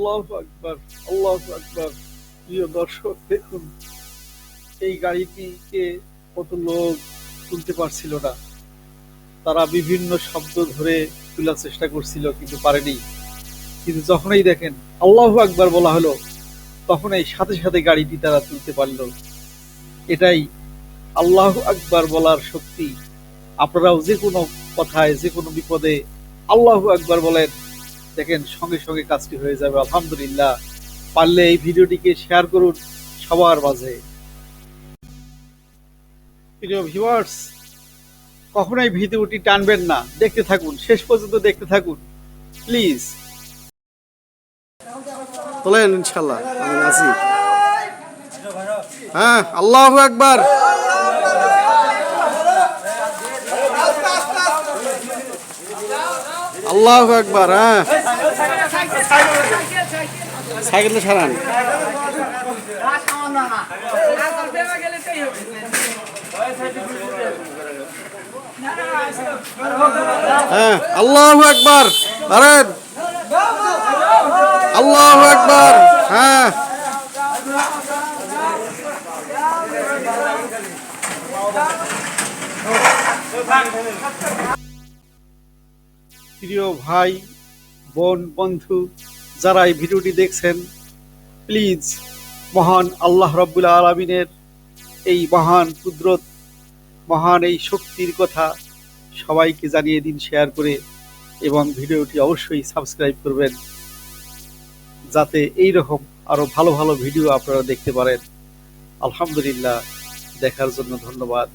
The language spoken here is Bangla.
আল্লাহ আকবার আল্লাহ আকবার। প্রিয় দর্শক, দেখুন, এই গাড়িটিকে কত লোক তুলতে পারছিল না। তারা বিভিন্ন শব্দ ধরে তোলার চেষ্টা করছিল, কিন্তু পারেনি। কিন্তু যখনই দেখেন আল্লাহ আকবার বলা হলো তখন এই সাথে সাথে গাড়িটি তারা তুলতে পারল। এটাই আল্লাহ আকবার বলার শক্তি। আপনারাও যে কোনো কথায়, যে কোনো বিপদে আল্লাহ আকবার বলেন দেখেন, সঙ্গে সঙ্গে কাজটি হয়ে যাবে। আলহামদুলিল্লাহ। পারলে এই ভিডিওটিকে শেয়ার করুন সবার মাঝে। প্রিয় ভিউয়ার্স কখনোই ভিডিওটি টানবেন না। দেখতে থাকুন, শেষ পর্যন্ত দেখতে থাকুন। প্লিজ তোলেন ইনশাল্লাহ আমি আছি হ্যাঁ আল্লাহ একবার আল্লাহ একবার হ্যাঁ। সাইকেলটা সারান হ্যাঁ আল্লাহ একবার ধরেন আল্লাহ একবার হ্যাঁ। প্রিয় ভাই, বোন, বন্ধু, যারা এই ভিডিওটি দেখছেন, প্লিজ, মহান আল্লাহ রব্বুল আলমিনের এই মহান কুদরত, মহান এই শক্তির কথা সবাইকে জানিয়ে দিন, শেয়ার করে এবং ভিডিওটি অবশ্যই সাবস্ক্রাইব করবেন, যাতে এই রকম আরও ভালো ভালো ভিডিও আপনারা দেখতে পারেন। আলহামদুলিল্লাহ, দেখার জন্য ধন্যবাদ।